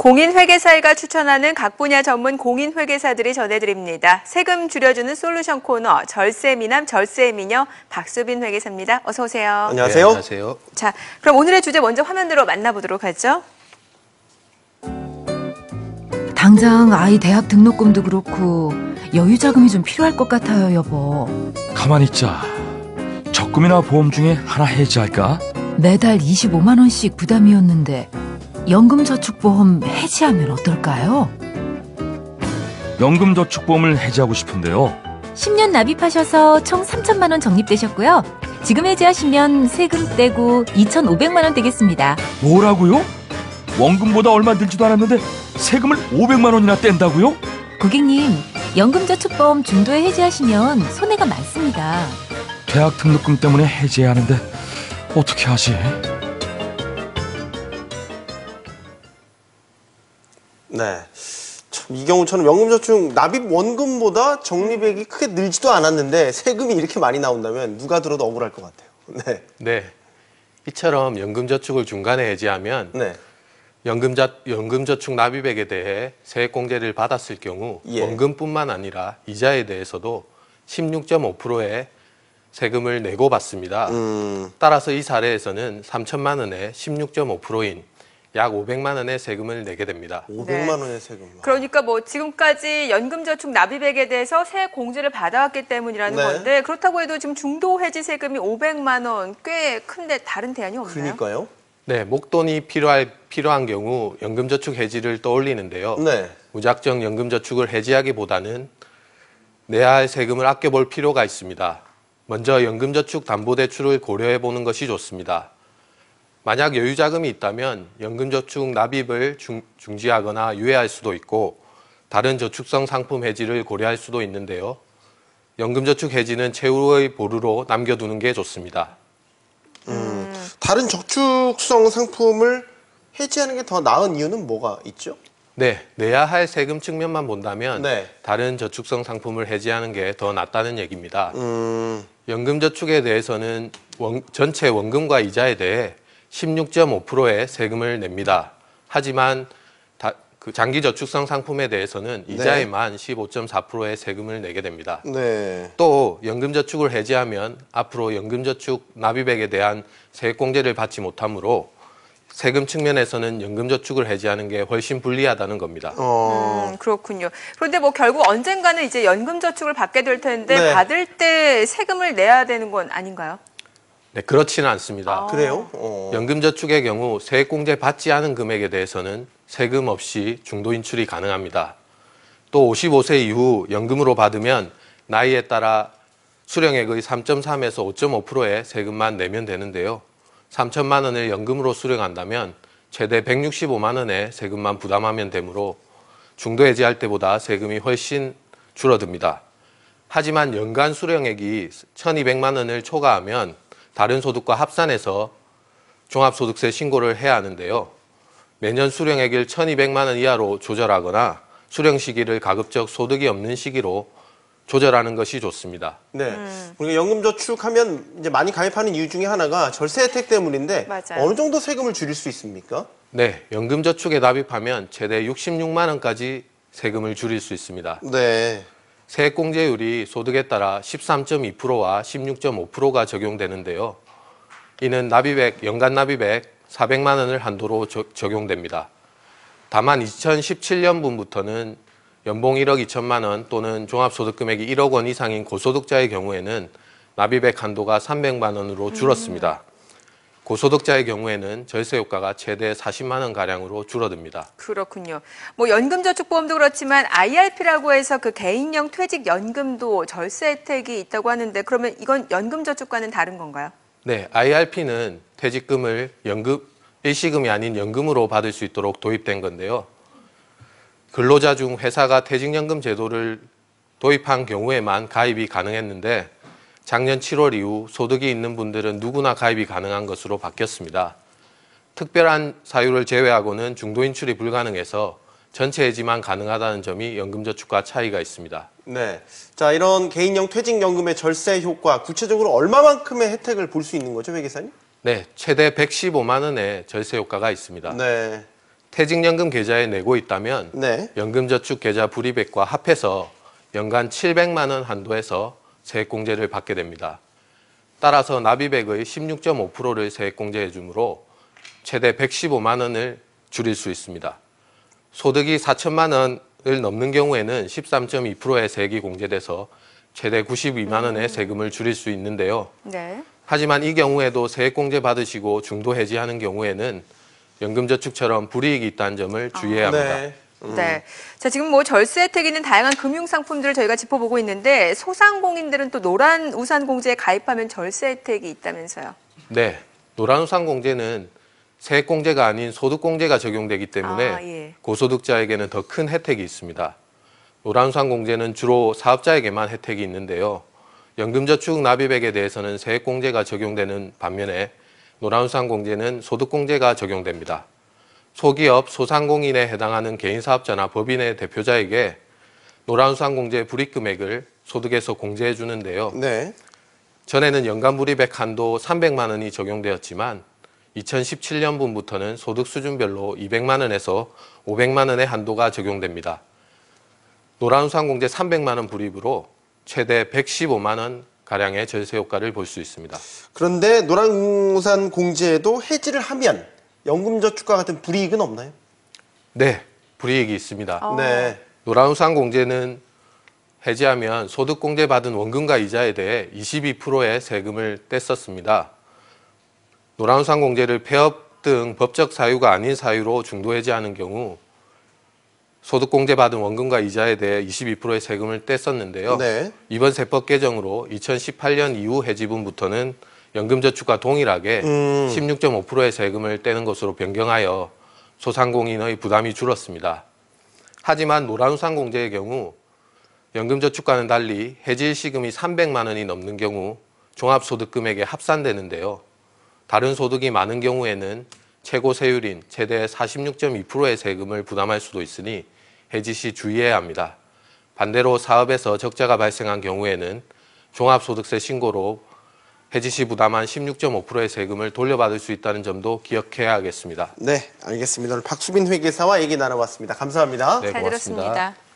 공인회계사회가 추천하는 각 분야 전문 공인회계사들이 전해드립니다. 세금 줄여주는 솔루션 코너 절세미남 절세미녀 박수빈 회계사입니다. 어서 오세요. 안녕하세요. 네, 안녕하세요. 자, 그럼 오늘의 주제 먼저 화면으로 만나보도록 하죠. 당장 아이 대학 등록금도 그렇고 여유 자금이 좀 필요할 것 같아요, 여보. 가만히 있자. 적금이나 보험 중에 하나 해지할까? 매달 25만 원씩 부담이었는데 연금저축보험 해지하면 어떨까요? 연금저축보험을 해지하고 싶은데요. 10년 납입하셔서 총 3천만 원 적립되셨고요. 지금 해지하시면 세금 떼고 2,500만 원 되겠습니다. 뭐라고요? 원금보다 얼마 들지도 않았는데 세금을 500만 원이나 뗀다고요? 고객님, 연금저축보험 중도에 해지하시면 손해가 많습니다. 대학 등록금 때문에 해지해야 하는데 어떻게 하지? 네. 참, 이 경우처럼 연금저축 납입 원금보다 적립액이 크게 늘지도 않았는데 세금이 이렇게 많이 나온다면 누가 들어도 억울할 것 같아요. 네. 네. 이처럼 연금저축을 중간에 해지하면 네. 연금자, 연금저축 납입액에 대해 세액공제를 받았을 경우 예. 원금뿐만 아니라 이자에 대해서도 16.5%의 세금을 내고 받습니다. 음, 따라서 이 사례에서는 3천만 원에 16.5%인 약 500만 원의 세금을 내게 됩니다. 500만 원의 세금. 그러니까 뭐 지금까지 연금저축 납입액에 대해서 세액 공제를 받아왔기 때문이라는 네. 건데 그렇다고 해도 지금 중도 해지 세금이 500만 원 꽤 큰데 다른 대안이 없나요? 그러니까요. 네, 목돈이 필요할, 필요한 경우 연금저축 해지를 떠올리는데요. 네. 무작정 연금저축을 해지하기보다는 내야 할 세금을 아껴볼 필요가 있습니다. 먼저 연금저축 담보대출을 고려해 보는 것이 좋습니다. 만약 여유 자금이 있다면 연금저축 납입을 중, 중지하거나 유예할 수도 있고 다른 저축성 상품 해지를 고려할 수도 있는데요. 연금저축 해지는 최후의 보루로 남겨두는 게 좋습니다. 다른 저축성 상품을 해지하는 게 더 나은 이유는 뭐가 있죠? 네, 내야 할 세금 측면만 본다면 네. 다른 저축성 상품을 해지하는 게 더 낫다는 얘기입니다. 음, 연금저축에 대해서는 원- 전체 원금과 이자에 대해 16.5%의 세금을 냅니다. 하지만 다- 그 장기 저축성 상품에 대해서는 이자에만 15.4%의 세금을 내게 됩니다. 네. 또 연금저축을 해지하면 앞으로 연금저축 납입액에 대한 세액공제를 받지 못하므로 세금 측면에서는 연금저축을 해지하는 게 훨씬 불리하다는 겁니다. 어, 음, 그렇군요. 그런데 뭐 결국 언젠가는 이제 연금저축을 받게 될 텐데 네. 받을 때 세금을 내야 되는 건 아닌가요? 네, 그렇지는 않습니다. 그래요? 어. 연금저축의 경우 세액공제 받지 않은 금액에 대해서는 세금 없이 중도 인출이 가능합니다. 또 55세 이후 연금으로 받으면 나이에 따라 수령액의 3.3에서 5.5%의 세금만 내면 되는데요. 3천만 원을 연금으로 수령한다면 최대 165만 원의 세금만 부담하면 되므로 중도 해지할 때보다 세금이 훨씬 줄어듭니다. 하지만 연간 수령액이 1,200만 원을 초과하면 다른 소득과 합산해서 종합소득세 신고를 해야 하는데요. 매년 수령액을 1,200만 원 이하로 조절하거나 수령 시기를 가급적 소득이 없는 시기로 조절하는 것이 좋습니다. 네. 우리가 연금저축하면 이제 많이 가입하는 이유 중에 하나가 절세 혜택 때문인데 맞아요. 어느 정도 세금을 줄일 수 있습니까? 네, 연금저축에 납입하면 최대 66만 원까지 세금을 줄일 수 있습니다. 네. 세액공제율이 소득에 따라 13.2%와 16.5%가 적용되는데요. 이는 납입액, 연간 납입액 400만 원을 한도로 저- 적용됩니다. 다만 2017년분부터는 연봉 1억 2천만 원 또는 종합소득금액이 1억 원 이상인 고소득자의 경우에는 납입액 한도가 300만 원으로 줄었습니다. 고소득자의 경우에는 절세 효과가 최대 40만 원 가량으로 줄어듭니다. 그렇군요. 뭐 연금저축보험도 그렇지만 IRP라고 해서 그 개인형 퇴직 연금도 절세 혜택이 있다고 하는데 그러면 이건 연금저축과는 다른 건가요? 네, IRP는 퇴직금을 연금 일시금이 아닌 연금으로 받을 수 있도록 도입된 건데요. 근로자 중 회사가 퇴직연금 제도를 도입한 경우에만 가입이 가능했는데 작년 7월 이후 소득이 있는 분들은 누구나 가입이 가능한 것으로 바뀌었습니다. 특별한 사유를 제외하고는 중도 인출이 불가능해서 전체 해지만 가능하다는 점이 연금저축과 차이가 있습니다. 네. 자, 이런 개인형 퇴직연금의 절세 효과 구체적으로 얼마만큼의 혜택을 볼 수 있는 거죠, 회계사님? 네, 최대 115만 원의 절세 효과가 있습니다. 네. 퇴직연금 계좌에 내고 있다면 네. 연금저축 계좌 불이백과 합해서 연간 700만 원 한도에서 세액공제를 받게 됩니다. 따라서 납입액의 16.5%를 세액공제해 주므로 최대 115만 원을 줄일 수 있습니다. 소득이 4천만 원을 넘는 경우에는 13.2%의 세액이 공제돼서 최대 92만 원의 세금을 줄일 수 있는데요. 네. 하지만 이 경우에도 세액공제 받으시고 중도 해지하는 경우에는 연금저축처럼 불이익이 있다는 점을 주의해야 합니다. 네. 네. 자, 지금 뭐 절세 혜택이 있는 다양한 금융 상품들을 저희가 짚어보고 있는데 소상공인들은 또 노란 우산 공제에 가입하면 절세 혜택이 있다면서요. 네, 노란 우산 공제는 세액 공제가 아닌 소득 공제가 적용되기 때문에 아, 예. 고소득자에게는 더 큰 혜택이 있습니다. 노란 우산 공제는 주로 사업자에게만 혜택이 있는데요. 연금저축 납입액에 대해서는 세액 공제가 적용되는 반면에 노란 우산 공제는 소득 공제가 적용됩니다. 소기업, 소상공인에 해당하는 개인사업자나 법인의 대표자에게 노란우산 공제 불이익금액을 소득에서 공제해 주는데요. 네. 전에는 연간 불이백 한도 300만 원이 적용되었지만 2017년분부터는 소득 수준별로 200만 원에서 500만 원의 한도가 적용됩니다. 노란우산 공제 300만 원 불이익으로 최대 115만 원 가량의 절세 효과를 볼 수 있습니다. 그런데 노란우산 공제도 해지를 하면 연금저축과 같은 불이익은 없나요? 네, 불이익이 있습니다. 어. 네. 노란우산 공제는 해지하면 소득공제 받은 원금과 이자에 대해 22%의 세금을 뗐었습니다. 노란우산 공제를 폐업 등 법적 사유가 아닌 사유로 중도 해지하는 경우 소득공제 받은 원금과 이자에 대해 22%의 세금을 뗐었는데요. 네. 이번 세법 개정으로 2018년 이후 해지분부터는 연금저축과 동일하게 음. 16.5%의 세금을 떼는 것으로 변경하여 소상공인의 부담이 줄었습니다. 하지만 노란우산 공제의 경우 연금저축과는 달리 해지일 시금이 300만 원이 넘는 경우 종합소득금액에 합산되는데요. 다른 소득이 많은 경우에는 최고 세율인 최대 46.2%의 세금을 부담할 수도 있으니 해지 시 주의해야 합니다. 반대로 사업에서 적자가 발생한 경우에는 종합소득세 신고로 해지 시 부담한 16.5%의 세금을 돌려받을 수 있다는 점도 기억해야 하겠습니다. 네, 알겠습니다. 오늘 박수빈 회계사와 얘기 나눠봤습니다. 감사합니다. 네, 잘 고맙습니다. 들었습니다.